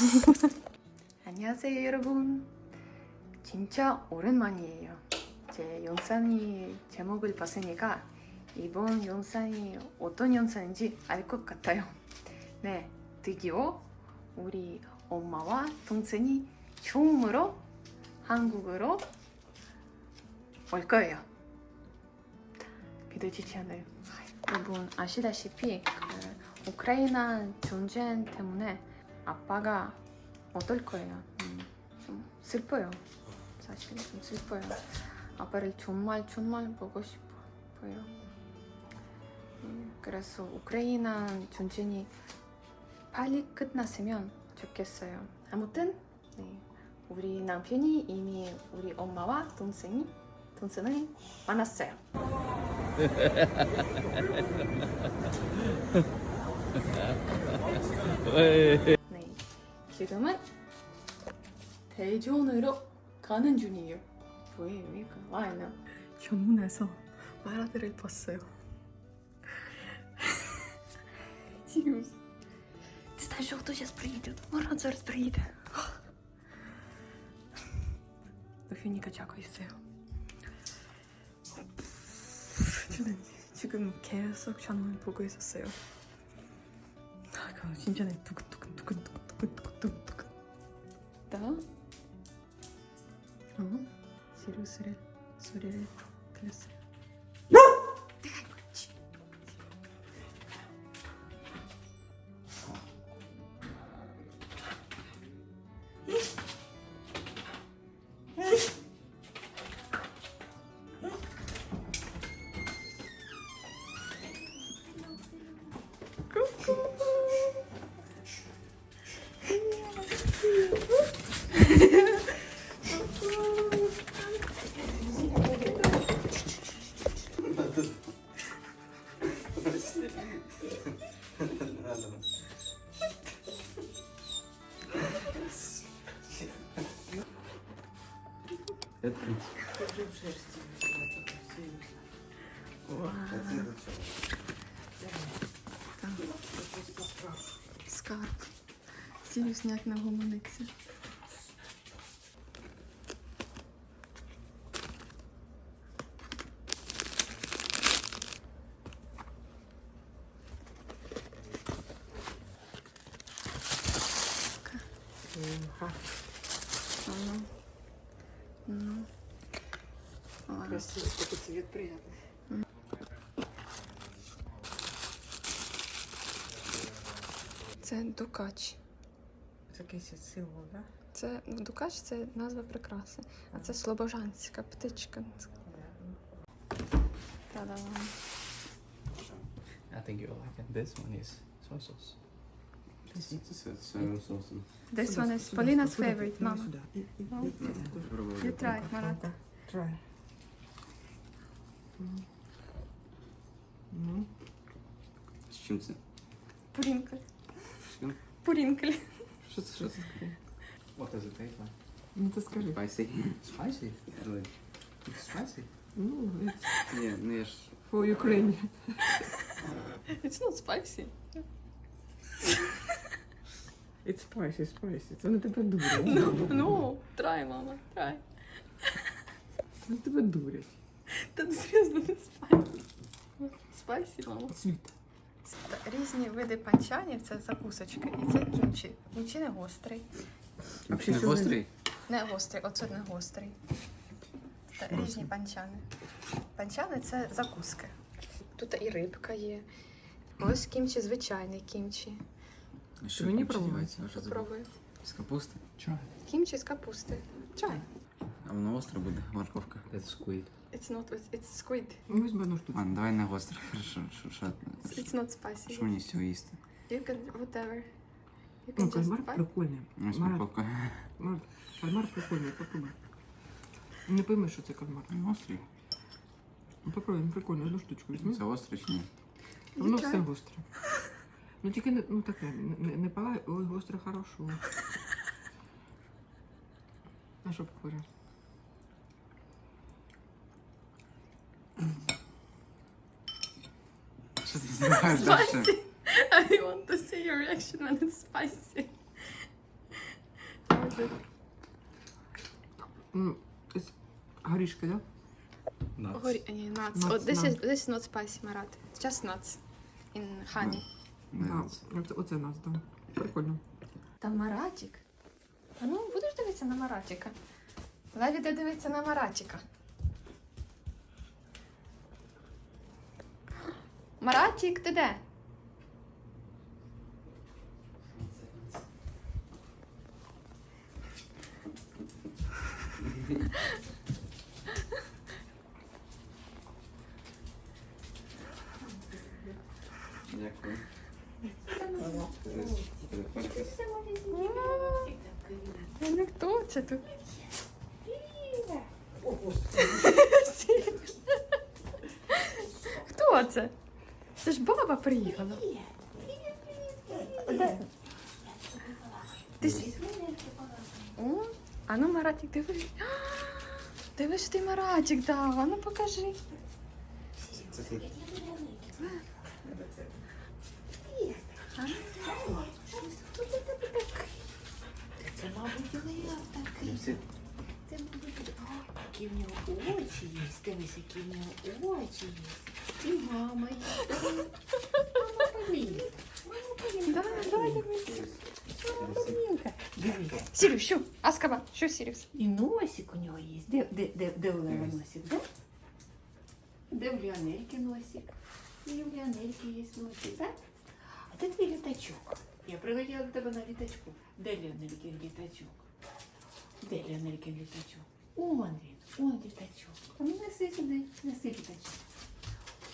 안녕하세요 여러분. 진짜 오랜만이에요. 제 영상이 제목을 봤으니까 이번 영상이 어떤 영상인지 알 것 같아요. 네, 드디어 우리 엄마와 동생이 처음으로 한국으로 올 거예요. 믿어지지 않아요. 여러분 아시다시피 그 우크라이나 전쟁 때문에 아빠가 어떨 거예요. 음, 좀 슬퍼요. 사실 좀 슬퍼요. 아빠를 정말 정말 보고 싶어요. 음, 그래서 우크라이나 전쟁이 빨리 끝났으면 좋겠어요. 아무튼 네, 우리 남편이 이미 우리 엄마와 동생이 동생을 만났어요. 네, 지금은 대전으로 가는 중이에요. 왜 여기가 와 있나? 현문에서 마라들을 봤어요. 지금 진짜 또 зараз приїде. Марат зараз приїде. До Фініка 자고 있어요. 저는 지금 계속 현문 보고 있었어요. 아, 그 진짜 내 두근두근두근두근두근두근두근. 나 어? 시루스를 소리를 들었어요. Скарб. Сірюсняк на гуманиці. Ну, ну. Красиво, такой цвет приятный. Це дукач. Такий ще символ, да? Це ну, дукач це назва прикраси, а це слобожанська птичка. Та-дам. I think you'll like it. This one is soy sauce. This one is Polina's favorite, і- You try, Marat. Ну-ка, Try. Ну, З чим це? Пурінкль. Що? Пурінкль. Що це що це таке? What does it taste like? Ну ти скажи. Spicy. Spicy. Really? It's spicy. Ну, it's Ні, ну я ж... for Ukraine. It's not spicy. It's spicy, spicy. Це не тебе дурять. No, try, мама, try. Це не тебе дурять. Та не не spicy. Spicy, мама. Світ. Різні види панчанів це закусочки. І це кімчі. Кімчі не гострий. Взагалі не гострий? Не гострий, оце не гострий. Та різні панчани. Панчани це закуски. Тут і рибка є. Ось кімчі, звичайний кімчі. А Що Мені там пробувати? Попробуй. З капусти? Try. Кімчі з капусти. Чай. А воно остре буде, морковка. That's squid. It's not, it's, it's squid. Ну, візьми одну штуку. Ладно, давай не гостре. Хорошо, що, що, It's not spicy. що мені з цього їсти? You can, whatever. You can Ну, just кальмар прикольний. Ось Марат, морковка. Марат, кальмар прикольний, попробуй. Не пойми, що це кальмар. Він гострий? Ну, попробуй, він прикольний, одну штучку візьми. Це гострий чи ні? Воно все гостре. Ну тільки не, ну таке, не, не палай, ой, гостре хорошо. А що похоже? Що ти знімаєш далі? Spicy. I want to see your reaction when it's spicy. М, з Горішки, так? Nuts. Горі... Ні, nuts. Nuts, Oh, this is nuts. this is not spicy, Marat. It's just nuts. In honey. Да. Оце, оце нас, так. Прикольно. Там Маратик. А ну, будеш дивитися на Маратика? Леві де дивиться на Маратика. Маратик, ти де? Дякую. Не хто це тут? Хто це? Це ж баба приїхала. Ти с- О, а ну, Маратик, дивись. Дивись, що ти Маратик дав. А ну покажи. Це мабуть, лев такий. Це, мабуть, які в нього очі є. Дивись, які в нього очі є. І мама є. Давай, давай. Сіріус, що? Аскаба, що Сіріус? І носик у нього є. Де, де, де, де у Лева носик, да? Де в Ліонельки носик? І в Ліонельки є носик, так? А де твій літачок? Я прилетіла до тебе на літачку. Де Ліонелькин літачок? Де Ліонелькин літачок? Он він, он літачок. А ну неси сюди, неси літачок.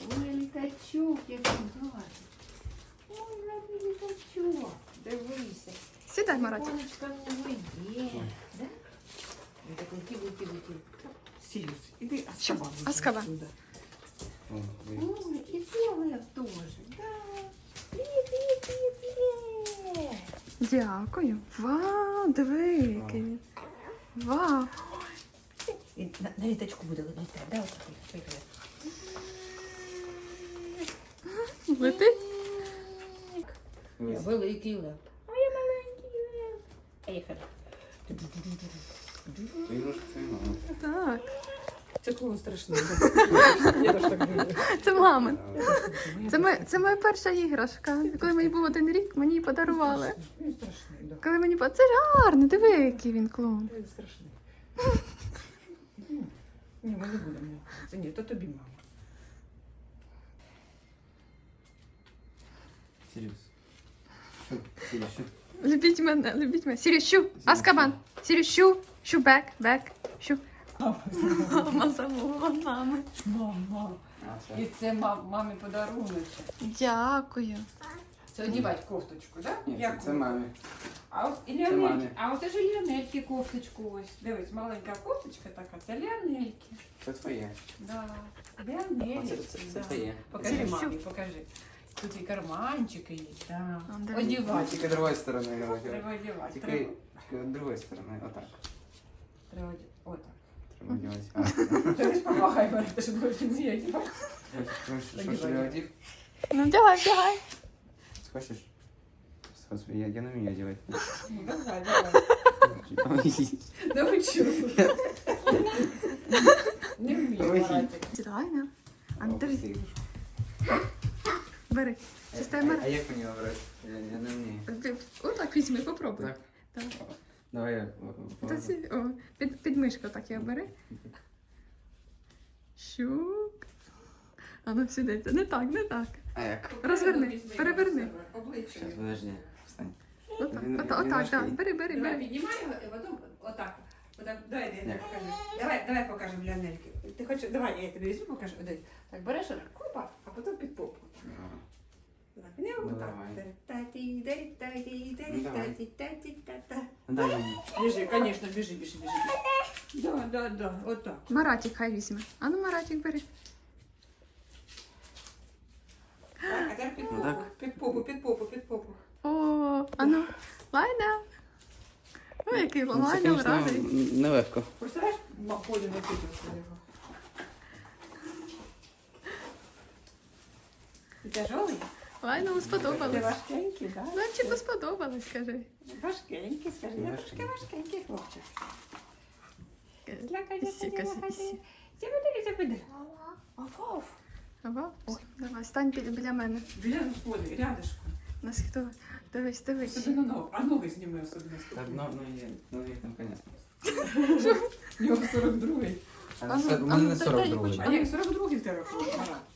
Ой, літачок, як він гарний. Ой, гарний літачок. Дивися. Сідай, Маратик. Сонечко в нього є, да? Я такой киваю, киваю, киваю. Сіріус, іди, а Що? Аскаба. Ой, и белая тоже, да. Привет, привет, привет, привет. Дякую. Вау, диви, який він. Вау. І на, на літачку буде летати, да, отакий, Летить? Я великий лев. А я маленький лев. Мама. Так. Це кого страшно. Я теж так думаю. Це мами. Це, моя, це моя перша іграшка. Коли мені був один рік, мені її подарували. Він страшний, да. Коли мені по- Це ж гарно, диви, який він клоун. Він страшний. Ні, ми не будемо. Це ні, то тобі, мама. Сіріус. Що? Любіть мене, любіть мене. Сірі, щу, Аскабан. Сірі, щу, бек, бек, щу. Мама замовила мами. Мама. І це мам, мамі подарунок. Дякую. Це одівати кофточку, так? Ні, це, це мамі. А от і Це Ліонельки. мамі. А от це ж кофточку ось. Дивись, маленька кофточка така, це Ліонельки. Це твоє. Да. Це, Ліонельки. це, це да. твоє. Покажи Сірі, мамі, покажи. Тут і карманчики є. Да. А, диви. Одівати. Тільки другої сторони давай. Треба одівати. Тільки Треба, тільки другої сторони. Отак. треба одягати. Отак. Треба одягати. А, Дивись, помагай мене, щоб більше не одягати. Що що Одягай. собі одів? Ну, вдягай, вдягай. Хочеш? Господи, я, я не вмію одягати. Ну, давай, давай. Давай чого? Не вмію, Ой. Маратик. Сідай, на. А Бери. А- а- А як мені обрати? Я, я не вмію. Отак візьми, попробуй. Так? Так. Давай я. о, Та ці- О, під, під мишку так я бери. Щук. А ну сюди, не так, не так. А як? Розверни, переверни. Обличчя. Зараз, подожди. Встань. Отак, Він- отак, він отак, важкий. так. Бери, бери, Давай, бери. піднімай його, і потім отак. Отак, давай, Лена, Як? покажи. Давай, давай покажемо Леонельки. Ти хочеш, давай, я тобі візьму, покажу. Дай. Так, береш купа, потім під попу. Ага. Так, не Ну, отак. Таті, дай, таті, дай, Ну, давай. таті, таті, та-та. Біжи, конечно, біжи, біжи, біжи. Да, да, да, отак. Маратик хай візьме. А ну Маратик бери. Так, а тепер під Ну, попу, так. під попу, під попу, під попу. О, а ну, лайна. Ой, який Ну, Це, лайна звісно, радий. нелегко. Представляєш, ма- Полю накидався його. Лайну Ти сподобалось. важкенький, так? Ланчику сподобалось, кажи. Важкенький, скажи. Я трошки важкенький хлопчик. Забуди. Оф, Ага. Давай, стань біля, біля мене. Біля сходи, рядышком. На схто. Дивись, дивись. Особливо ногу. А ноги зніми особливо Так, ну, ну, ну, є там, понятно. У нього 42-й. А ну, У ну, мене не дай- 42 А ні, 42-й в тебе.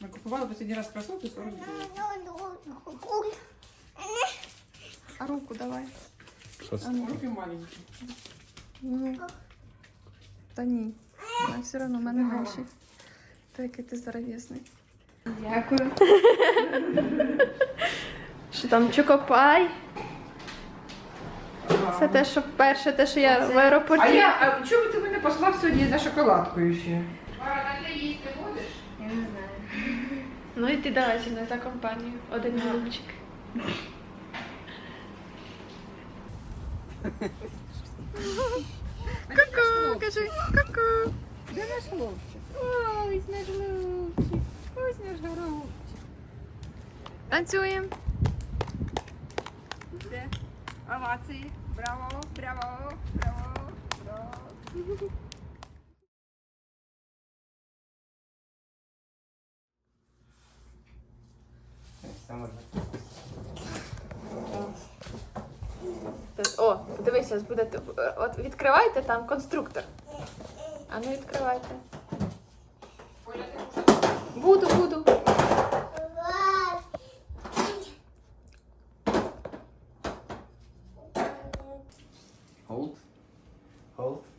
Ми купували останній раз кросовки 42-й. А руку давай. А ну, Руки маленькі. ну. Та ні. А все одно в мене гроші. Та який ти здоров'язний. Дякую. Що там чокопай? Це те, що перше, те, що я в аеропорті. А я, а чому ти мене послав сьогодні за шоколадкою ще? Я не знаю. Ну і ти давай зі мною за компанію. Один голубчик. Ку-ку, кажи, ку-ку. Де наш хлопчик? Ось наш голубчик. Ось наш голубчик. Танцюємо. Де? Овації. Браво, браво, браво, браво. Саме О, подивися, буде. От відкривайте там конструктор. А ну відкривайте. Буду, буду. Hold. Hold.